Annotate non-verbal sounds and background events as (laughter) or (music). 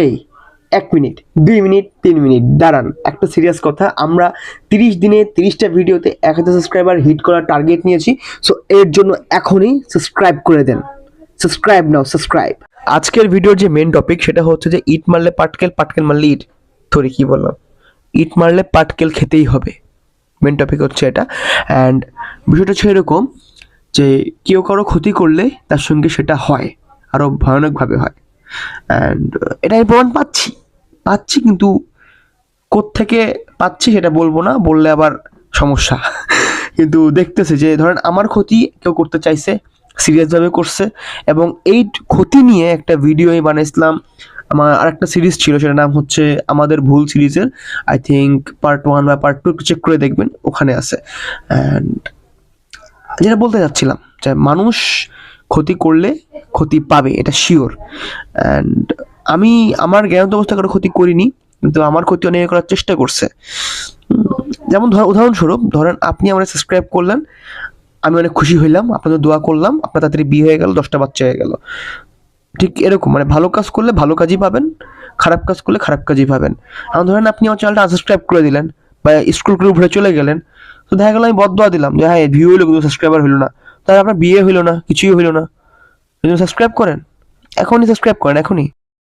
এই, এক মিনিট, দুই মিনিট, তিন মিনিট, দাঁড়ান, একটা সিরিয়াস কথা, আমরা তিরিশ দিনে তিরিশটা ভিডিওতে এক হাজার সাবস্ক্রাইবার হিট করার টার্গেট নিয়েছি সো এর জন্য এখনই সাবস্ক্রাইব করে দেন। সাবস্ক্রাইব নাও সাবস্ক্রাইব আজকের ভিডিওর যে মেন টপিক সেটা হচ্ছে যে ইট মারলে পাটকেল পাটকেল মারলে ইট সরি কী বললাম? ইট মারলে পাটকেল খেতেই হবে। মেন টপিক হচ্ছে এটা। অ্যান্ড বিষয়টা হচ্ছে এরকম যে কেউ কারও ক্ষতি করলে তার সঙ্গে সেটা হয় আরও ভয়ানকভাবে হয়। অ্যান্ড এটা আমি প্রমাণ পাচ্ছি। পাচ্ছি কিন্তু কোত্থেকে পাচ্ছি সেটা বলব না, বললে আবার সমস্যা। (laughs) কিন্তু দেখতেছে যে, ধরেন আমার ক্ষতি কেউ করতে চাইছে, সিরিয়াসভাবে করছে, এবং এই ক্ষতি নিয়ে একটা ভিডিও আমি বানিয়েছিলাম, আমার আরেকটা সিরিজ ছিল, সেটার নাম হচ্ছে আমাদের ভুল সিরিজের। আই থিঙ্ক পার্ট ওয়ান বা পার্ট টু চেক করে দেখবেন, ওখানে আছে। অ্যান্ড যেটা বলতে যাচ্ছিলাম, যে মানুষ ক্ষতি করলে ক্ষতি পাবে, এটা শিওর অ্যান্ড আমি আমার জ্ঞানত অবস্থা কারও ক্ষতি করিনি, কিন্তু আমার ক্ষতি অনেকে করার চেষ্টা করছে। যেমন ধর, উদাহরণস্বরূপ, ধরেন আপনি আমার সাবস্ক্রাইব করলেন, আমি অনেক খুশি হইলাম, আপনাদের দোয়া করলাম, আপনার তাড়াতাড়ি বিয়ে হয়ে গেল, দশটা বাচ্চা হয়ে গেল। ঠিক এরকম মানে ভালো কাজ করলে ভালো কাজই পাবেন, খারাপ কাজ করলে খারাপ কাজই পাবেন। এখন ধরেন আপনি আমার চ্যানেলটা আনসাবস্ক্রাইব করে দিলেন, বা স্কুল করে ঘুরে চলে গেলেন, তো দেখা গেল আমি বদয়া দিলাম যে হ্যাঁ ভিউ হইল কিন্তু সাবস্ক্রাইবার হইল না। তাহলে আপনার বিয়ে হইল না কিছুই হইল না। সাবস্ক্রাইব করেন। এখনই সাবস্ক্রাইব করেন এখনই।